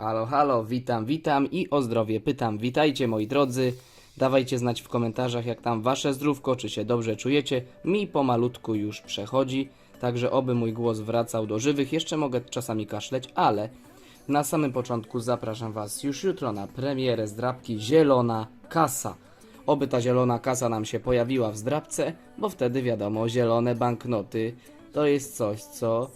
Halo, halo, witam, witam i o zdrowie pytam. Witajcie moi drodzy. Dawajcie znać w komentarzach, jak tam wasze zdrówko, czy się dobrze czujecie. Mi pomalutku już przechodzi, także oby mój głos wracał do żywych. Jeszcze mogę czasami kaszleć, ale na samym początku zapraszam was już jutro na premierę zdrabki Zielona Kasa. Oby ta zielona kasa nam się pojawiła w zdrabce, bo wtedy wiadomo, zielone banknoty to jest coś, co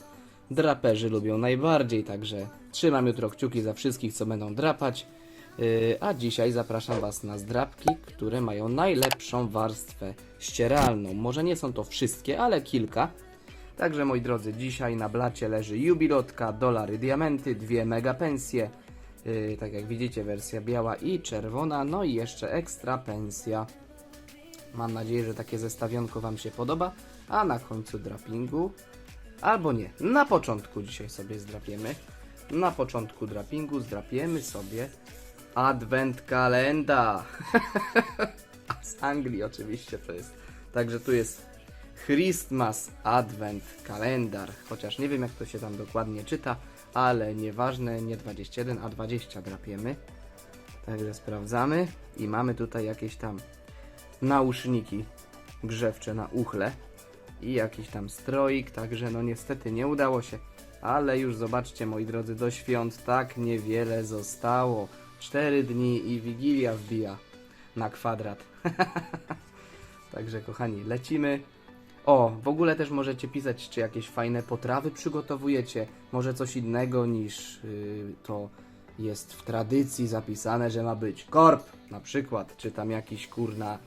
draperzy lubią najbardziej, także trzymam jutro kciuki za wszystkich, co będą drapać. Yy, a dzisiaj zapraszam Was na zdrapki, które mają najlepszą warstwę ścieralną. Może nie są to wszystkie, ale kilka. Także moi drodzy, dzisiaj na blacie leży jubilotka, dolary, diamenty, dwie megapensje. Yy, tak jak widzicie, wersja biała i czerwona, no i jeszcze ekstra pensja. Mam nadzieję, że takie zestawionko Wam się podoba. A na końcu drapingu, albo nie, na początku dzisiaj sobie zdrapiemy. Na początku drapingu zdrapiemy sobie Advent Kalenda. Z Anglii oczywiście to jest. Także tu jest Christmas Advent Kalendar. Chociaż nie wiem jak to się tam dokładnie czyta, ale nieważne, nie 21, a 20 drapiemy. Także sprawdzamy i mamy tutaj jakieś tam nauszniki grzewcze na uchle i jakiś tam stroik, także no niestety nie udało się, ale już zobaczcie moi drodzy, do świąt tak niewiele zostało. 4 dni i Wigilia wbija na kwadrat. także kochani, lecimy. O, w ogóle też możecie pisać, czy jakieś fajne potrawy przygotowujecie, może coś innego niż yy, to jest w tradycji zapisane, że ma być korp na przykład, czy tam jakiś kurna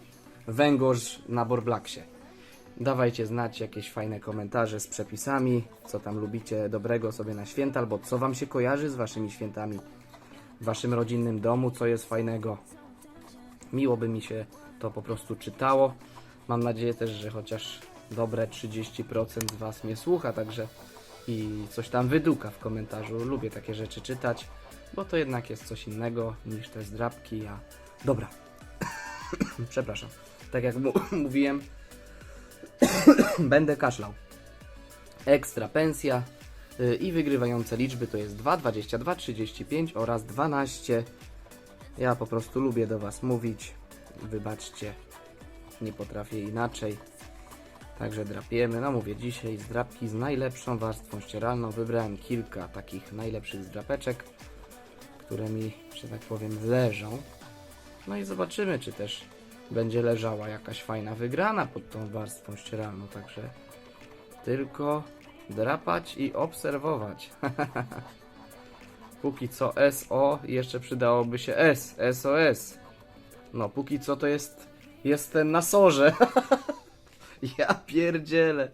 węgorz na borblaksie. Dawajcie znać jakieś fajne komentarze z przepisami, co tam lubicie dobrego sobie na święta, albo co wam się kojarzy z waszymi świętami w waszym rodzinnym domu, co jest fajnego. Miło by mi się to po prostu czytało. Mam nadzieję też, że chociaż dobre 30% z was mnie słucha, także i coś tam wyduka w komentarzu. Lubię takie rzeczy czytać, bo to jednak jest coś innego niż te zdrabki. Ja... Dobra. Przepraszam. Tak jak mówiłem, będę kaszlał. Ekstra pensja y, i wygrywające liczby to jest 2, 22, 35 oraz 12. Ja po prostu lubię do Was mówić. Wybaczcie, nie potrafię inaczej. Także drapiemy. No mówię, dzisiaj zdrapki z najlepszą warstwą ścieralną. Wybrałem kilka takich najlepszych zdrapeczek, które mi, że tak powiem, leżą. No i zobaczymy, czy też będzie leżała jakaś fajna wygrana pod tą warstwą ścieralną. Także tylko drapać i obserwować. póki co SO, jeszcze przydałoby się S, SOS. No, póki co to jest, jestem na sorze. ja pierdzielę.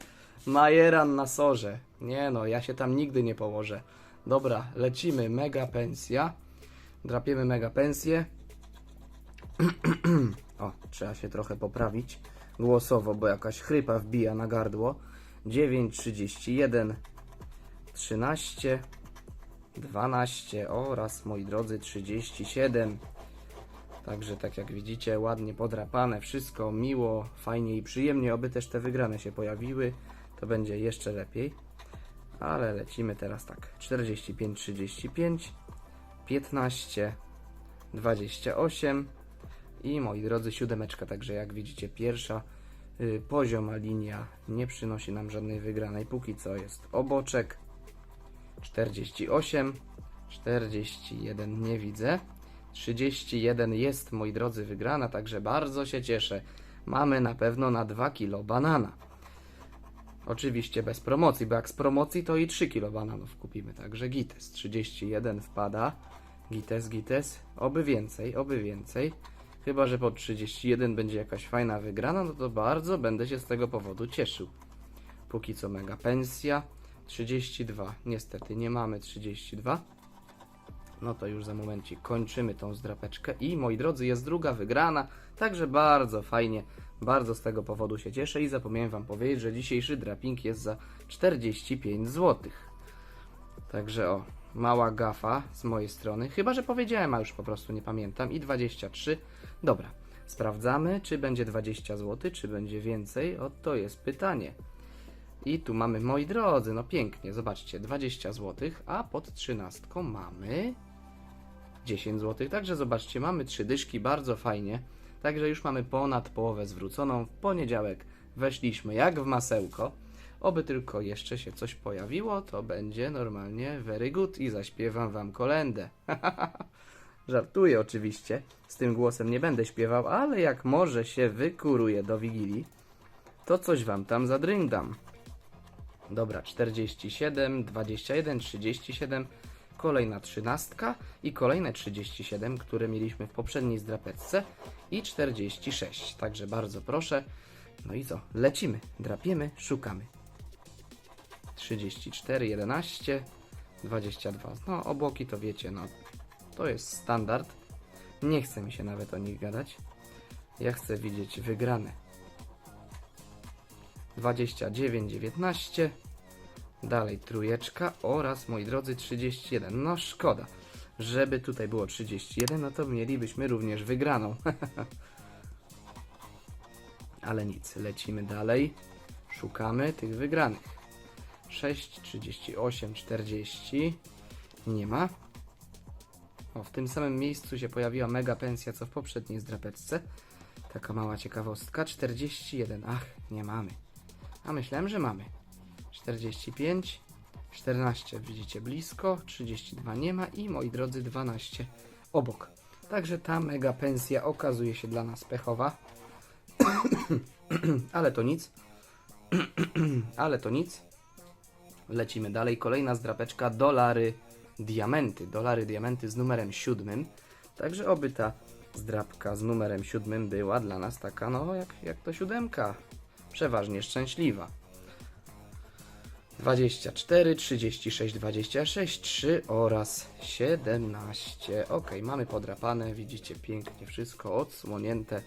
Majeran na sorze. Nie no, ja się tam nigdy nie położę. Dobra, lecimy. Mega pensja. Drapiemy mega pensję. O, trzeba się trochę poprawić głosowo, bo jakaś chrypa wbija na gardło. 9,31, 13, 12 oraz, moi drodzy, 37. Także tak jak widzicie, ładnie podrapane, wszystko miło, fajnie i przyjemnie. Oby też te wygrane się pojawiły, to będzie jeszcze lepiej. Ale lecimy teraz tak. 45, 35, 15, 28 i moi drodzy, siódemeczka. Także jak widzicie, pierwsza y, pozioma linia nie przynosi nam żadnej wygranej. Póki co jest oboczek 48, 41 nie widzę. 31 jest, moi drodzy, wygrana, także bardzo się cieszę. Mamy na pewno na 2 kilo banana. Oczywiście bez promocji, bo jak z promocji to i 3 kilo bananów kupimy, także gites. 31 wpada. Gites, gites. Oby więcej, oby więcej. Chyba, że po 31 będzie jakaś fajna wygrana, no to bardzo będę się z tego powodu cieszył. Póki co mega pensja. 32. Niestety nie mamy 32. No to już za momencik kończymy tą zdrapeczkę i moi drodzy, jest druga wygrana, także bardzo fajnie, bardzo z tego powodu się cieszę i zapomniałem wam powiedzieć, że dzisiejszy draping jest za 45 zł. Także o, mała gafa z mojej strony, chyba że powiedziałem, a już po prostu nie pamiętam i 23. Dobra, sprawdzamy, czy będzie 20 zł, czy będzie więcej, o to jest pytanie. I tu mamy, moi drodzy, no pięknie, zobaczcie, 20 zł, a pod 13 mamy 10 zł. Także zobaczcie, mamy trzy dyszki, bardzo fajnie. Także już mamy ponad połowę zwróconą. W poniedziałek weszliśmy jak w masełko. Oby tylko jeszcze się coś pojawiło, to będzie normalnie very good i zaśpiewam wam kolendę. Żartuję oczywiście, z tym głosem nie będę śpiewał, ale jak może się wykuruję do Wigilii, to coś wam tam zadryngdam. Dobra, 47, 21, 37, kolejna trzynastka i kolejne 37, które mieliśmy w poprzedniej zdrapeczce i 46. Także bardzo proszę. No i co? Lecimy, drapiemy, szukamy. 34, 11, 22. No, obłoki to wiecie, no to jest standard. Nie chce mi się nawet o nich gadać. Ja chcę widzieć wygrane. 29, 19. Dalej trójeczka oraz, moi drodzy, 31. No szkoda. Żeby tutaj było 31, no to mielibyśmy również wygraną. Ale nic, lecimy dalej. Szukamy tych wygranych. 6, 38, 40. Nie ma. O, w tym samym miejscu się pojawiła mega pensja, co w poprzedniej zdrapeczce. Taka mała ciekawostka. 41. Ach, nie mamy. A myślałem, że mamy. 45. 14 widzicie blisko. 32 nie ma. I moi drodzy, 12 obok. Także ta mega pensja okazuje się dla nas pechowa. Ale to nic. Ale to nic. Lecimy dalej. Kolejna zdrapeczka. Dolary, diamenty. Dolary, diamenty z numerem siódmym. Także oby ta zdrapka z numerem siódmym była dla nas taka, no jak, jak to siódemka. Przeważnie szczęśliwa. 24, 36, 26, 3 oraz 17. Ok, mamy podrapane, widzicie pięknie wszystko odsłonięte.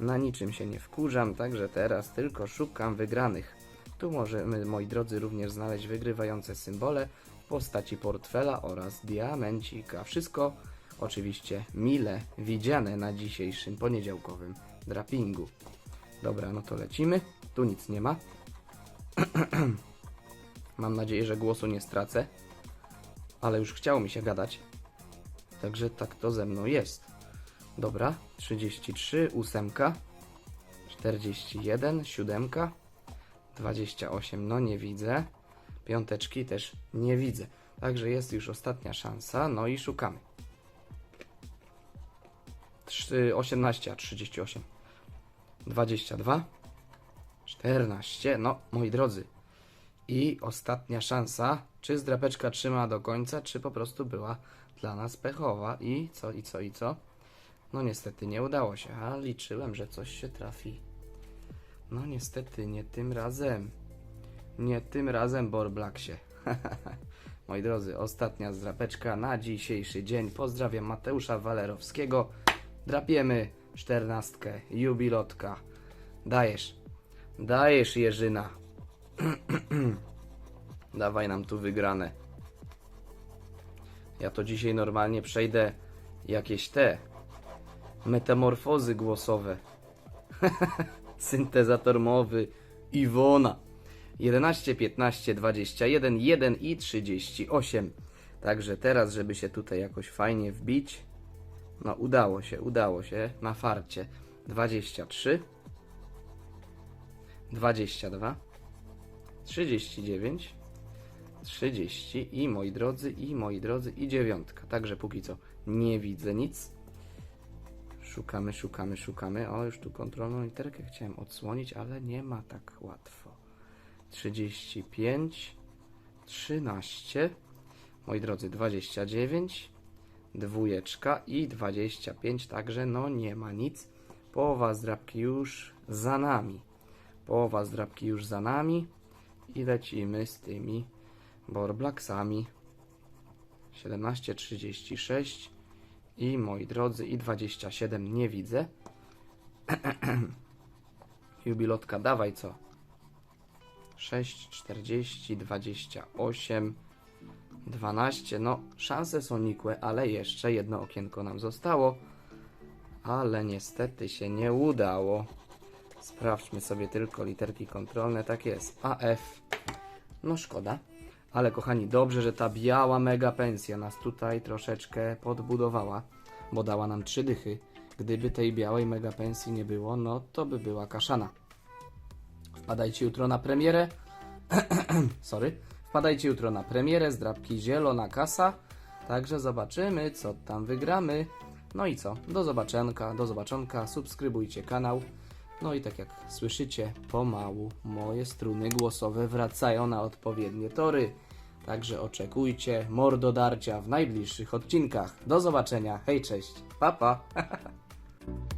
Na niczym się nie wkurzam, także teraz tylko szukam wygranych. Tu możemy, moi drodzy, również znaleźć wygrywające symbole postaci portfela oraz diamencika. Wszystko oczywiście mile widziane na dzisiejszym poniedziałkowym drapingu. Dobra, no to lecimy. Tu nic nie ma. Mam nadzieję, że głosu nie stracę. Ale już chciało mi się gadać. Także tak to ze mną jest. Dobra, 33, ósemka, 41, siódemka, 28, no nie widzę. Piąteczki też nie widzę. Także jest już ostatnia szansa, no i szukamy. 3, 18, a 38, 22, 14, no moi drodzy. I ostatnia szansa, czy zdrapeczka trzyma do końca, czy po prostu była dla nas pechowa. I co, i co, i co? No niestety nie udało się, a liczyłem, że coś się trafi. No niestety nie tym razem. Nie tym razem, Borblaksie. Moi drodzy, ostatnia zdrapeczka na dzisiejszy dzień. Pozdrawiam Mateusza Walerowskiego. Drapiemy czternastkę, jubilotka. Dajesz. Dajesz, Jerzyna. Dawaj nam tu wygrane. Ja to dzisiaj normalnie przejdę jakieś te metamorfozy głosowe. Syntezator mowy Iwona. 11, 15, 21, 1 i 38. Także teraz, żeby się tutaj jakoś fajnie wbić, no udało się, udało się, na farcie. 23, 22, 39, 30 i moi drodzy, i moi drodzy, i dziewiątka. Także póki co nie widzę nic. Szukamy, szukamy, szukamy. O, już tu kontrolną literkę chciałem odsłonić, ale nie ma tak łatwo. 35, 13, moi drodzy, 29, dwójeczka i 25, także no nie ma nic. Połowa zdrabki już za nami. Połowa zdrabki już za nami i lecimy z tymi borblaksami. 17,36 i moi drodzy i 27 nie widzę. Jubilotka, dawaj co? 6, 40, 28, 12. No, szanse są nikłe, ale jeszcze jedno okienko nam zostało. Ale niestety się nie udało. Sprawdźmy sobie tylko literki kontrolne. Tak jest. AF. No szkoda. Ale kochani, dobrze, że ta biała mega pensja nas tutaj troszeczkę podbudowała, bo dała nam trzy dychy. Gdyby tej białej mega pensji nie było, no to by była kaszana. Wpadajcie jutro na premierę. Sorry. Wpadajcie jutro na premierę zdrabki Zielona Kasa. Także zobaczymy, co tam wygramy. No i co? Do zobaczonka, do zobaczonka. Subskrybujcie kanał. No i tak jak słyszycie, pomału moje struny głosowe wracają na odpowiednie tory. Także oczekujcie mordodarcia w najbliższych odcinkach. Do zobaczenia. Hej, cześć. Pa, pa.